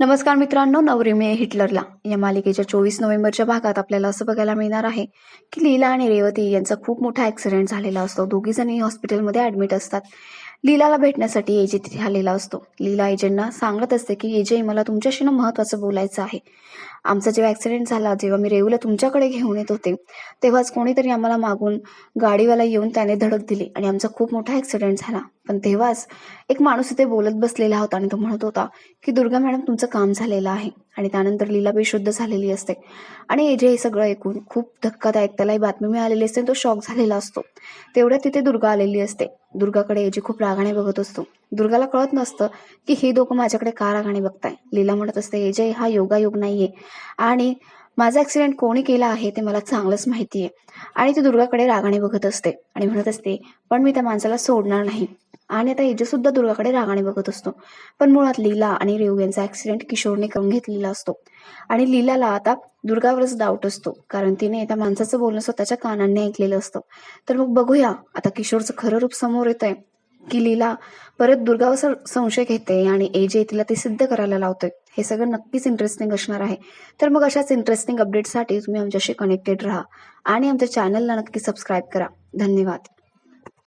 नमस्कार मित्रांनो नवरी मे हिटलरला. या मालिकेच्या चोवीस नोव्हेंबरच्या भागात आपल्याला असं बघायला मिळणार आहे की लीला आणि रेवती यांचा खूप मोठा ऍक्सिडेंट झालेला असतो. दोघी जणी हॉस्पिटलमध्ये ऍडमिट असतात. लीलाला भेटण्यासाठी एजे तिथे आलेला असतो. लीला एजंटना सांगत असते की एजे मला तुमच्याशी ना महत्वाचं बोलायचं आहे. आमचा जेव्हा ऍक्सिडेंट झाला जेव्हा मी रेवूला तुमच्याकडे घेऊन येत होते तेव्हाच कोणीतरी आम्हाला मागून गाडीवाला येऊन त्याने धडक दिली आणि आमचा खूप मोठा ऍक्सिडेंट झाला. पण तेव्हाच एक माणूस इथे बोलत बसलेला होता आणि तो म्हणत होता की दुर्गा मॅडम तुमचं काम झालेलं आहे. आणि त्यानंतर लीला बेशुद्ध झालेली असते. आणि जे हे सगळं ऐकून खूप धक्कादायक त्याला ही बातमी मिळालेली असते तो शॉक झालेला असतो. तेवढ्यात तिथे दुर्गा आलेली असते. दुर्गाकडे एजी खूप रागाने बघत असतो. दुर्गाला कळत नसतं की हे दोघं माझ्याकडे का रागाने बघताय? लीला म्हणत असते एजय हा योगायोग नाहीये. आणि माझा ऍक्सिडेंट कोणी केला आहे ते मला चांगलंच माहिती आहे आणि ती दुर्गाकडे रागाने बघत असते आणि म्हणत असते पण मी त्या माणसाला सोडणार नाही. आणि आता एजे सुद्धा दुर्गाकडे रागाने बघत असतो. पण मुळात लीला आणि रेऊ यांचा ऍक्सिडेंट किशोरने करून घेतलेला असतो. आणि लीलाला आता दुर्गावरच डाऊट असतो. कारण तिने त्या माणसाचं बोलणं स्वतःच्या कानांनी ऐकलेलं असतं. तर मग बघूया आता किशोरचं खरं रूप समोर येत आहे की लीला परत दुर्गावर संशय घेते आणि एजे तिला ते सिद्ध करायला लावतोय. हे सगळं नक्कीच इंटरेस्टिंग असणार आहे. तर मग अशाच इंटरेस्टिंग अपडेटसाठी तुम्ही आमच्याशी कनेक्टेड राहा. आणि आमच्या चॅनलला नक्की सबस्क्राईब करा. धन्यवाद.